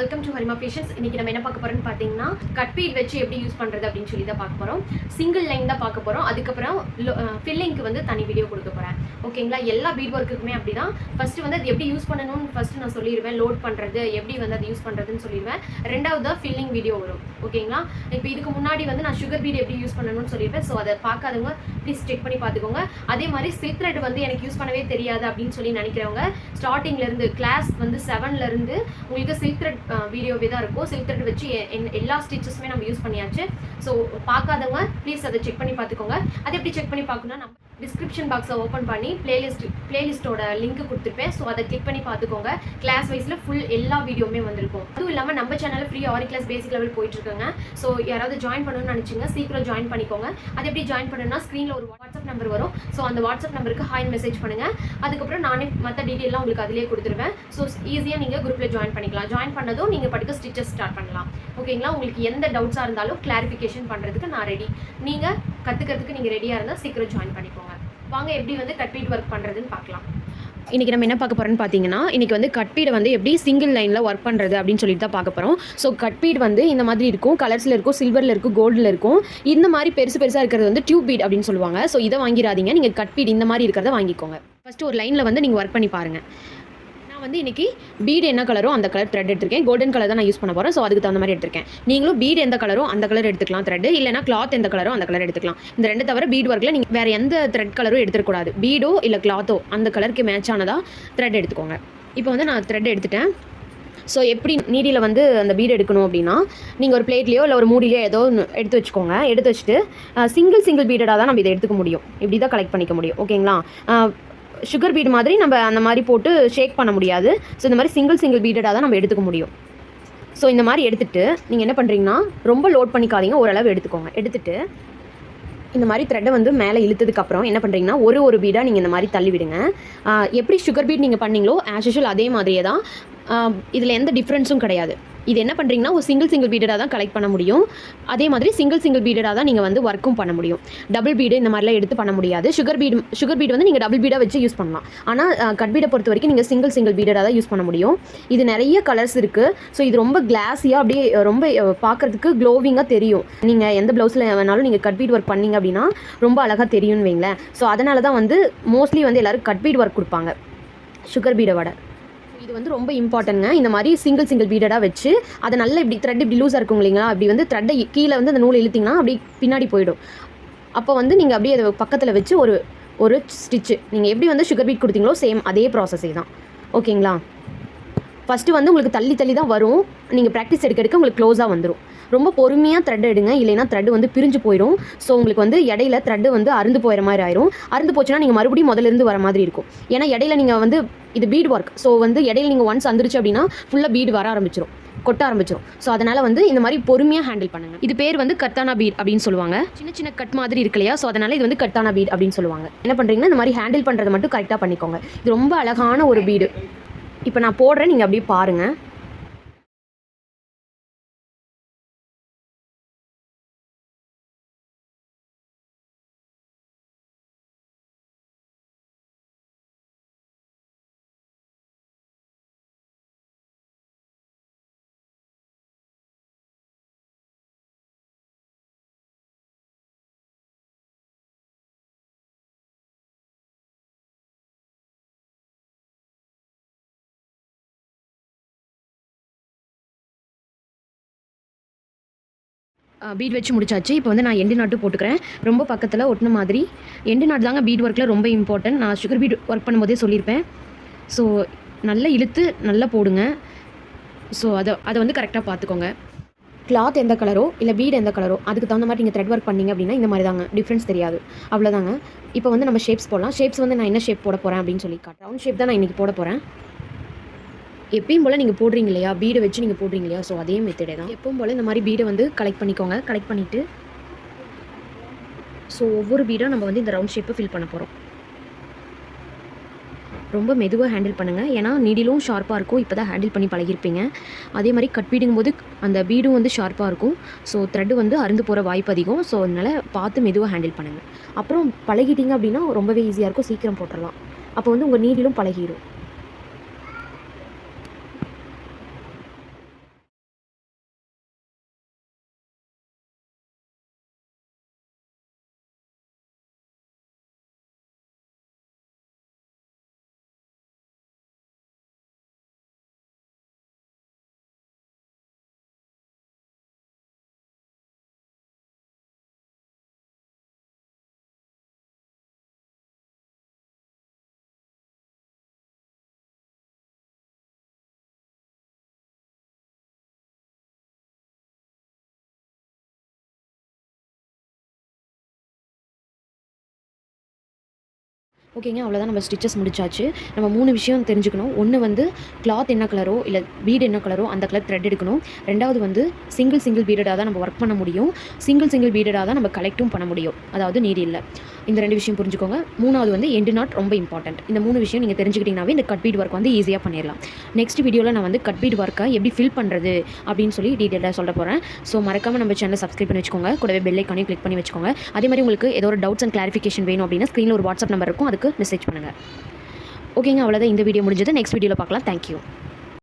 Welcome to Harima patience இன்னைக்கு நம்ம என்ன பார்க்க போறோம்னு பார்த்தீங்கன்னா கட் பீட் வச்சு எப்படி யூஸ் பண்றது அப்படின்னு சொல்லி தான் பார்க்க போறோம். சிங்கிள் லைன் தான் பார்க்க போறோம். அதுக்கப்புறம் ஃபில்லிங்க்கு வந்து தனி வீடியோ கொடுக்க போறேன். ஓகேங்களா எல்லா பீட் ஒர்க்குக்குமே அப்படி தான் ஃபர்ஸ்ட் வந்து அது எப்படி யூஸ் பண்ணணும்னு ஃபர்ஸ்ட் நான் சொல்லிடுவேன் லோட் பண்றது எப்படி வந்து அதை யூஸ் பண்றதுன்னு சொல்லிடுவேன் ரெண்டாவது தான் ஃபில்லிங் வீடியோ வரும். ஓகேங்களா இப்போ இதுக்கு முன்னாடி வந்து நான் சுகர் பீட் எப்படி யூஸ் பண்ணணும்னு சொல்லிடுவேன் ஸோ அதை பார்க்காதவங்க ப்ளீஸ் செக் பண்ணி பார்த்துக்கோங்க. அதே மாதிரி சில்க் த்ரெட் வந்து எனக்கு யூஸ் பண்ணவே தெரியாது அப்படின்னு சொல்லி நினைக்கிறவங்க ஸ்டார்டிங்ல இருந்து கிளாஸ் வந்து செவன்ல இருந்து உங்களுக்கு சில்க் த்ரெட் வீடியோவே தான் இருக்கும். சில்க் த்ரெட் வச்சு எல்லா ஸ்டிச்சஸுமே நம்ம யூஸ் பண்ணியாச்சு. ஸோ பார்க்காதவங்க ப்ளீஸ் அதை செக் பண்ணி பார்த்துக்கோங்க. அதை எப்படி செக் பண்ணி பார்க்கணும்னா நம்ம டிஸ்கிரிப்ஷன் பாக்ஸை ஓப்பன் பண்ணி பிளேலிஸ்ட் பிளேலிஸ்ட்டோட லிங்க் கொடுத்துருப்பேன். ஸோ அதை கிளிக் பண்ணி பார்த்துக்கோங்க. கிளாஸ் வைஸில் ஃபுல் எல்லா வீடியோவுமே வந்திருக்கும். அதுவும் இல்லாமல் நம்ம சேனலில் free aari class basic level போயிட்டுருக்கங்க. So யாராவது ஜாயின் பண்ணணும்னு நினச்சிங்க சீக்கிரம் ஜாயின் பண்ணிக்கோங்க. அது எப்படி ஜாயின் பண்ணணும்னா ஸ்க்ரீனில் ஒரு வாட்ஸ்அப் நம்பர் வரும். ஸோ அந்த வாட்ஸ்அப் நம்பருக்கு ஹாய் மெசேஜ் பண்ணுங்கள் அதுக்கப்புறம் நானே மற்ற டீட்டெயிலாம் உங்களுக்கு அதிலே கொடுத்துருவேன். ஸோ ஈஸியாக நீங்கள் குரூப்பில் ஜாயின் பண்ணிக்கலாம். ஜாயின் பண்ணதும் நீங்கள் படிக்க ஸ்டிச்சஸ் ஸ்டார்ட் பண்ணலாம். ஓகேங்களா உங்களுக்கு எந்த டவுட்ஸாக இருந்தாலும் கிளாரிஃபிகேஷன் பண்ணுறதுக்கு நான் ரெடி நீங்கள் கற்றுக்கிறதுக்கு நீங்கள் ரெடியாக இருந்தால் சீக்கிரம் ஜாயின் பண்ணிக்கோங்க. வாங்க எப்படி வந்து கட்பீட் ஒர்க் பண்ணுறதுன்னு பார்க்கலாம். இன்றைக்கி நம்ம என்ன பார்க்க போகிறோம்னு பார்த்தீங்கன்னா இன்றைக்கி வந்து கட்பீடை வந்து எப்படி சிங்கிள் லைனில் ஒர்க் பண்ணுறது அப்படின்னு சொல்லிட்டு தான் பார்க்க போகிறோம் ஸோ கட்பீட் வந்து இந்த மாதிரி இருக்கும். கலர்ஸில் இருக்கும் சில்வரில் இருக்கும் கோல்டில் இருக்கும். இந்த மாதிரி பெருசு பெருசாக இருக்கிறது வந்து டியூப் பீட் அப்படின்னு சொல்லுவாங்க. ஸோ இதை வாங்கிடாதீங்க. நீங்கள் கட்பீட் இந்த மாதிரி இருக்கிறத வாங்கிக்கோங்க. ஃபஸ்ட்டு ஒரு லைனில் வந்து நீங்கள் ஒர்க் பண்ணி பாருங்கள் நான் வந்து இன்னைக்கு பீடு என்ன கலரோ அந்த கலர் த்ரெட் எடுத்திருக்கேன். கோல்டன் கலர் தான் நான் யூஸ் பண்ண போகிறேன் ஸோ அதுக்கு தகுந்த மாதிரி எடுத்திருக்கேன். நீங்களும் பீடு எந்த கலரோ அந்த கலர் எடுத்துக்கலாம் த்ரெட் இல்லைனா கிளாத் எந்த கலரோ அந்த கலர் எடுத்துக்கலாம். இந்த ரெண்டு தவிர பீட் ஒர்க்கில் நீங்கள் வேறு எந்த த்ரெட் கலரும் எடுத்துக்கூடாது பீடோ இல்லை கிளாத்தோ அந்த கலருக்கு மேட்ச் ஆனதாக த்ரெட் எடுத்துக்கோங்க. இப்போ வந்து நான் த்ரெட் எடுத்துட்டேன். ஸோ எப்படி நீடியில் வந்து அந்த பீடு எடுக்கணும் அப்படின்னா நீங்கள் ஒரு பிளேட்லேயோ இல்லை ஒரு மூடிலையோ ஏதோ ஒன்று எடுத்து வச்சுக்கோங்க. எடுத்து வச்சுட்டு சிங்கிள் சிங்கிள் பீடடாக தான் நம்ம இதை எடுத்துக்க முடியும். இப்படி தான் கலெக்ட் பண்ணிக்க முடியும். ஓகேங்களா சுகர் பீட் மாதிரி நம்ம அந்த மாதிரி போட்டு ஷேக் பண்ண முடியாது. ஸோ இந்த மாதிரி சிங்கிள் சிங்கிள் பீடடாக தான் நம்ம எடுத்துக்க முடியும். ஸோ இந்த மாதிரி எடுத்துட்டு நீங்கள் என்ன பண்ணுறீங்கன்னா ரொம்ப லோட் பண்ணிக்காதீங்க ஓரளவு எடுத்துக்கோங்க. எடுத்துட்டு இந்த மாதிரி த்ரெட்டை வந்து மேலே இழுத்ததுக்கப்புறம் என்ன பண்ணுறீங்கன்னா ஒரு ஒரு பீடாக நீங்கள் இந்த மாதிரி தள்ளி விடுங்க. எப்படி சுகர் பீட் நீங்கள் பண்ணீங்களோ ஆஸ் யூஷுவல் அதே மாதிரியே தான். இதில் எந்த டிஃப்ரென்ஸும் கிடையாது. இது என்ன பண்ணுறீங்கன்னா ஒரு சிங்கிள் சிங்கிள் பீடடாக தான் கலெக்ட் பண்ண முடியும். அதே மாதிரி சிங்கிள் சிங்கிள் பீடடாக தான் நீங்கள் வந்து ஒர்க்கும் பண்ண முடியும். டபுள் பீடு இந்த மாதிரிலாம் எடுத்து பண்ண முடியாது. சுகர் பீடு சுகர் பீடு வந்து நீங்கள் டபுள் பீடாக வச்சு யூஸ் பண்ணலாம். ஆனால் கட் பீடை பொறுத்த வரைக்கும் நீங்கள் சிங்கிள் சிங்கிள் பீடடாக தான் யூஸ் பண்ண முடியும். இது நிறைய கலர்ஸ் இருக்குது ஸோ இது ரொம்ப கிளாஸியாக அப்படியே ரொம்ப பார்க்குறதுக்கு பார்க்கறதுக்கு க்ளோவிங்காக தெரியும். நீங்கள் எந்த ப்ளவுஸில் வேணாலும் நீங்கள் கட் பீட் ஒர்க் பண்ணீங்க அப்படின்னா ரொம்ப அழகாக தெரியும்னு வைங்களேன். ஸோ அதனால தான் வந்து மோஸ்ட்லி வந்து எல்லோரும் கட் பீட் ஒர்க் கொடுப்பாங்க. சுகர் பீடை விட. இது வந்து ரொம்ப இம்பார்ட்டன்ங்க இந்த மாதிரி சிங்கிள் சிங்கிள் பீடடாக வச்சு அதை நல்லா இப்படி த்ரெட் இப்படி லூஸாக இருக்கும் இல்லைங்களா? அப்படி வந்து த்ரெட்டை கீழே வந்து அந்த நூல் இழுத்திங்கன்னா அப்படி பின்னாடி போயிடும். அப்போ வந்து நீங்கள் அப்படியே அதை பக்கத்தில் வச்சு ஒரு ஒரு ஸ்டிச்சு நீங்கள் எப்படி வந்து சுகர் பீட் கொடுத்தீங்களோ சேம் அதே ப்ராசஸே தான். ஓகேங்களா ஃபஸ்ட்டு வந்து உங்களுக்கு தள்ளி தள்ளி தான் வரும். நீங்கள் ப்ராக்டிஸ் எடுக்க எடுக்க உங்களுக்கு க்ளோஸாக வந்துடும் ரொம்ப பொறுமையாக த்ரெட் எடுங்க. இல்லைன்னா த்ரெட் வந்து பிரிஞ்சு போயிடும் ஸோ உங்களுக்கு வந்து இடையில த்ரெட் வந்து அருந்து போயிற மாதிரி ஆயிரும். அருந்து போச்சுன்னா நீங்கள் மறுபடியும் முதல்ல இருந்து வர மாதிரி இருக்கும். ஏன்னா இடையில நீங்கள் வந்து இது பீட் ஒர்க் ஸோ வந்து இடையில நீங்கள் ஒன்ஸ் வந்துருச்சு அப்படின்னா ஃபுல்லாக பீட் வர ஆரம்பிச்சிடும் கொட்ட ஆரம்பிச்சிடும் ஸோ அதனால் வந்து இந்த மாதிரி பொறுமையாக ஹேண்டில் பண்ணுங்க. இது பேர் வந்து கத்தானா பீட் அப்படின்னு சொல்லுவாங்க. சின்ன சின்ன கட் மாதிரி இருக்கு இல்லையா? ஸோ அதனால் இது வந்து கத்தானா பீட் அப்படின்னு சொல்லுவாங்க. என்ன பண்ணுறீங்கன்னா இந்த மாதிரி ஹேண்டில் பண்ணுறதை மட்டும் கரெக்டாக பண்ணிக்கோங்க. இது ரொம்ப அழகான ஒரு பீடு இப்போ நான் போடுறேன். நீங்கள் அப்படியே பாருங்கள் பீட் வச்சு முடிச்சாச்சு. இப்போ வந்து நான் எண்டு நாட்டு போட்டுக்கிறேன். ரொம்ப பக்கத்தில் ஒட்டின மாதிரி. எண்டு நாட்டு தாங்க பீட் ஒர்க்கில் ரொம்ப இம்பார்ட்டன்ட் நான் சுகர் பீட் ஒர்க் பண்ணும்போதே சொல்லியிருப்பேன். ஸோ நல்லா இழுத்து நல்லா போடுங்க. ஸோ அதை அதை வந்து கரெக்டாக பார்த்துக்கோங்க. கிளாத் எந்த கலரோ இல்லை பீட் எந்த கலரோ அதுக்கு தகுந்த மாதிரி நீங்கள் த்ரெட் ஒர்க் பண்ணீங்க அப்படின்னா இந்த மாதிரி தாங்க. டிஃப்ரென்ஸ் தெரியாது. அவ்வளோதாங்க இப்போ வந்து நம்ம ஷேப்ஸ் போடலாம். ஷேப்ஸ் வந்து நான் என்ன ஷேப் போட போகிறேன் அப்படின்னு சொல்லி காட்டுறேன். ரவுண்ட் ஷேப் தான் நான் இன்றைக்கி போட போகிறேன் எப்பயும் போல் நீங்கள் போடுறீங்க இல்லையா? பீடை வச்சு நீங்கள் போடுறீங்க இல்லையா? ஸோ அதே மெத்தடே தான். எப்பவும் போல் இந்த மாதிரி பீடை வந்து கலெக்ட் பண்ணிக்கோங்க. கலெக்ட் பண்ணிவிட்டு ஸோ ஒவ்வொரு பீடாக நம்ம வந்து இந்த ரவுண்ட் ஷேப்பை ஃபில் பண்ண போகிறோம் ரொம்ப மெதுவாக ஹேண்டில் பண்ணுங்கள் ஏன்னா நீடிலும் ஷார்ப்பாக இருக்கும். இப்போ தான் ஹேண்டில் பண்ணி பழகிருப்பீங்க அதே மாதிரி கட் பீடுங்கும் போது அந்த பீடும் வந்து ஷார்ப்பாக இருக்கும். ஸோ த்ரெட்டு வந்து அருந்து போகிற வாய்ப்பு அதிகம். ஸோ அதனால் பார்த்து மெதுவாக ஹேண்டில் பண்ணுங்கள் அப்புறம் பழகிட்டீங்க அப்படின்னா ரொம்பவே ஈஸியாக இருக்கும். சீக்கிரம் போட்டுடலாம் அப்போ வந்து உங்கள் நீடிலும் பழகிடும் ஓகேங்க அவ்வளோதான் நம்ம ஸ்டிச்சஸ் முடிச்சாச்சு. நம்ம மூணு விஷயம் தெரிஞ்சுக்கணும். ஒன்று வந்து கிளாத் என்ன கலரோ இல்லை பீடு என்ன கலரோ அந்த கலர் த்ரெட் எடுக்கணும். ரெண்டாவது வந்து சிங்கிள் சிங்கிள் பீடடாக தான் நம்ம ஒர்க் பண்ண முடியும். சிங்கிள் சிங்கிள் பீடடாக தான் நம்ம கலெக்ட்டும் பண்ண முடியும். அதாவது நீர் இல்லை. இந்த ரெண்டு விஷயம் புரிஞ்சுக்கோங்க. மூணாவது வந்து எண்டு நாட் ரொம்ப இம்பார்ட்டன்ட் இந்த மூணு விஷயம் நீங்கள் தெரிஞ்சுக்கிட்டீங்கனாவே இந்த கட் பீட் ஒர்க் வந்து ஈஸியாக பண்ணிடலாம் நெக்ஸ்ட் வீடியோவில் நான் வந்து கட் பீட் ஒர்க்கை எப்படி ஃபில் பண்ணுறது அப்படின்னு சொல்லி டீட்டெயிலாக சொல்ல போகிறேன் ஸோ மறக்காமல் நம்ம சேனலை சப்ஸ்கிரைப் பண்ணி வச்சுக்கோங்க. கூடவே பெல் ஐக்கானையும் கிளிக் பண்ணி வச்சுக்கோங்க. அதே மாதிரி உங்களுக்கு ஏதோ ஒரு டவுட்ஸ் அண்ட் கிளாரிஃபிகேஷன் வேணும் அப்படின்னா ஸ்க்ரீனில் ஒரு வாட்ஸ்அப் நம்பர் இருக்கும். அது நம்பருக்கு மெசேஜ் பண்ணுங்கள் ஓகேங்க அவ்வளோதான் இந்த வீடியோ முடிஞ்சது. நெக்ஸ்ட் வீடியோவில் பார்க்கலாம். தேங்க்யூ